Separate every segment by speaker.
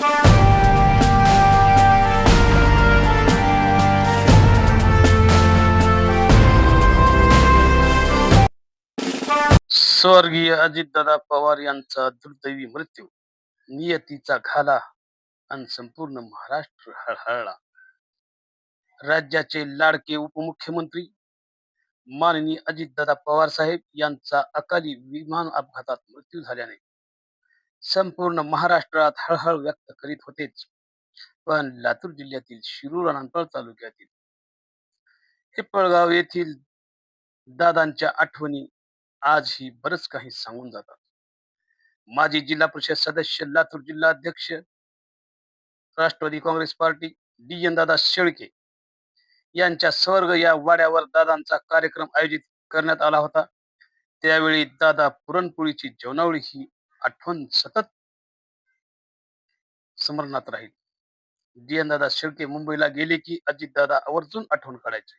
Speaker 1: स्वर्गीय अजितदादा पवार यांचा दुर्दैवी मृत्यू नियतीचा घाला आणि संपूर्ण महाराष्ट्र हळहळला. राज्याचे लाडके उपमुख्यमंत्री माननीय अजितदादा पवार साहेब यांचा अकाली विमान अपघातात मृत्यू झाल्याने संपूर्ण महाराष्ट्रात हळहळ व्यक्त करीत होतेच. पण लातूर जिल्ह्यातील शिरूर अनंतपाळ तालुक्यातील हे पळगाव येथील दादांच्या आठवणी आजही बरंच काही सांगून जातात. माजी जिल्हा परिषद सदस्य लातूर जिल्हा अध्यक्ष Rashtravadi Congress party D N Dada Shelke यांच्या स्वर्ग या वाड्यावर दादांचा कार्यक्रम आयोजित करण्यात आला होता. त्यावेळी दादा पुरणपोळीची जेवणावळी ही आठवण सतत स्मरणात राहील. डी दादा शेळके मुंबईला गेले की अजितदादा आवर्जून आठवण काढायचे.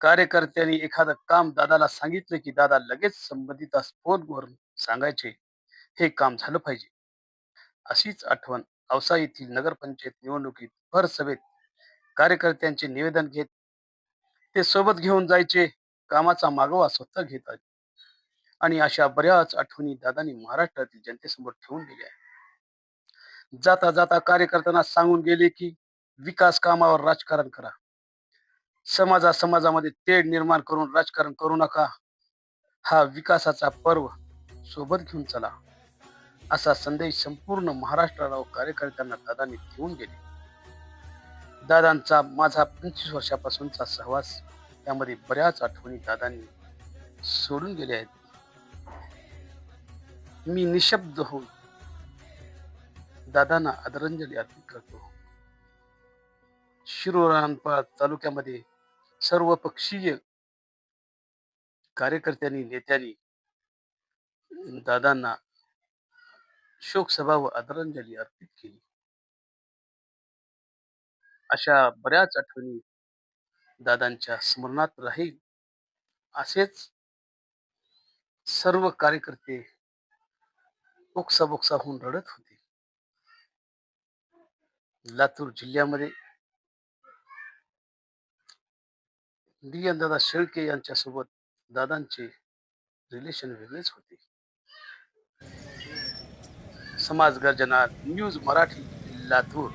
Speaker 1: कार्यकर्त्यांनी एखादं काम दादाला सांगितलं की दादा लगेच संबंधित फोनवरून सांगायचे हे काम झालं पाहिजे. अशीच आठवण औसा येथील नगरपंचायत निवडणुकीत भर सभेत कार्यकर्त्यांचे निवेदन घेत ते सोबत घेऊन जायचे कामाचा मागोवा स्वतः घेतात आणि अशा बऱ्याच आठवणी दादांनी महाराष्ट्रातील जनतेसमोर ठेवून दिल्या आहेत. जाता जाता कार्यकर्त्यांना सांगून गेले की विकास कामावर राजकारण करा. समाजा समाजामध्ये तेढ निर्माण करून राजकारण करू नका. हा विकासाचा पर्व सोबत घेऊन चला. असा संदेश संपूर्ण महाराष्ट्राला व कार्यकर्त्यांना दादांनी देऊन गेले. दादांचा माझा पंचवीस वर्षापासूनचा सहवास यामध्ये बऱ्याच आठवणी दादांनी सोडून गेल्या आहेत. मी निशब्द होऊन दादांना आदरांजली अर्पित करतो. शिरोळ तालुक्यामध्ये सर्व पक्षीय कार्यकर्त्यांनी नेत्यांनी दादांना शोकसभा व आदरांजली अर्पित केली. अशा बऱ्याच आठवणी दादांच्या स्मरणात राहील. असेच सर्व कार्यकर्ते बोक्सा बोक्सा होऊन रडत होती. लातूर जिल्ह्यामध्ये डी एन दादा शेळके यांच्यासोबत दादांचे रिलेशन वेगळेच होते. समाज गर्जना न्यूज मराठी लातूर.